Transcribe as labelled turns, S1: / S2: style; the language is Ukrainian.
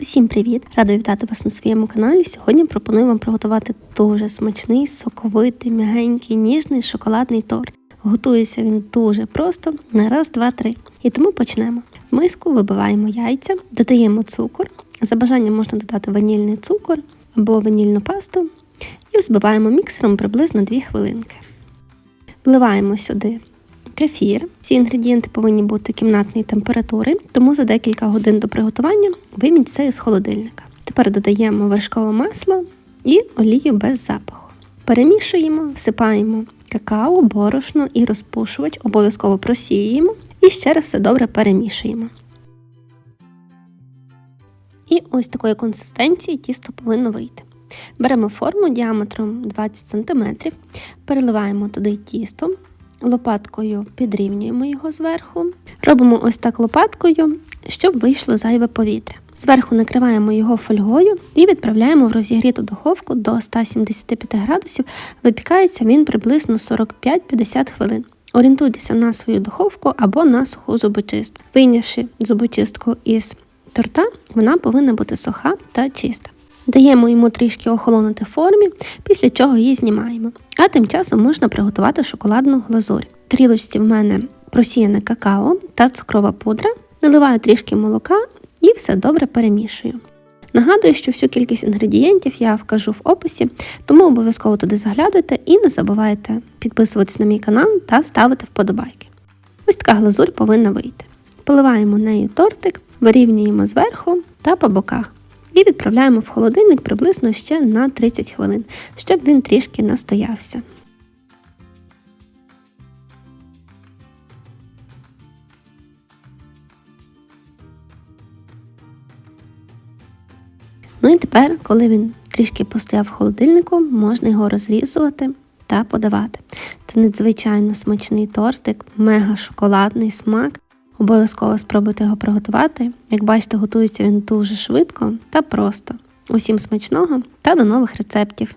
S1: Усім привіт! Рада вітати вас на своєму каналі. Сьогодні пропоную вам приготувати дуже смачний, соковитий, м'ягенький, ніжний шоколадний торт. Готується він дуже просто на раз, два, три. І тому почнемо. В миску вибиваємо яйця, додаємо цукор. За бажанням можна додати ванільний цукор або ванільну пасту і взбиваємо міксером приблизно 2 хвилинки. Вливаємо сюди кефір. Всі інгредієнти повинні бути кімнатної температури, тому за декілька годин до приготування вийміть все із холодильника. Тепер додаємо вершкове масло і олію без запаху. Перемішуємо, всипаємо какао, борошно і розпушувач, обов'язково просіюємо і ще раз все добре перемішуємо. І ось такої консистенції тісто повинно вийти. Беремо форму діаметром 20 см, переливаємо туди тісто, лопаткою підрівнюємо його зверху. Робимо ось так лопаткою, щоб вийшло зайве повітря. Зверху накриваємо його фольгою і відправляємо в розігріту духовку до 175 градусів. Випікається він приблизно 45-50 хвилин. Орієнтуйтеся на свою духовку або на суху зубочистку. Вийнявши зубочистку із торта, вона повинна бути суха та чиста. Даємо йому трішки охолонути формі, після чого її знімаємо. А тим часом можна приготувати шоколадну глазурь. В трілочці в мене просіяне какао та цукрова пудра, наливаю трішки молока і все добре перемішую. Нагадую, що всю кількість інгредієнтів я вкажу в описі, тому обов'язково туди заглядуйте і не забувайте підписуватись на мій канал та ставити вподобайки. Ось така глазурь повинна вийти. Поливаємо нею тортик, вирівнюємо зверху та по боках. І відправляємо в холодильник приблизно ще на 30 хвилин, щоб він трішки настоявся. Ну і тепер, коли він трішки постояв в холодильнику, можна його розрізувати та подавати. Це надзвичайно смачний тортик, мега шоколадний смак. Обов'язково спробуйте його приготувати. Як бачите, готується він дуже швидко та просто. Усім смачного та до нових рецептів!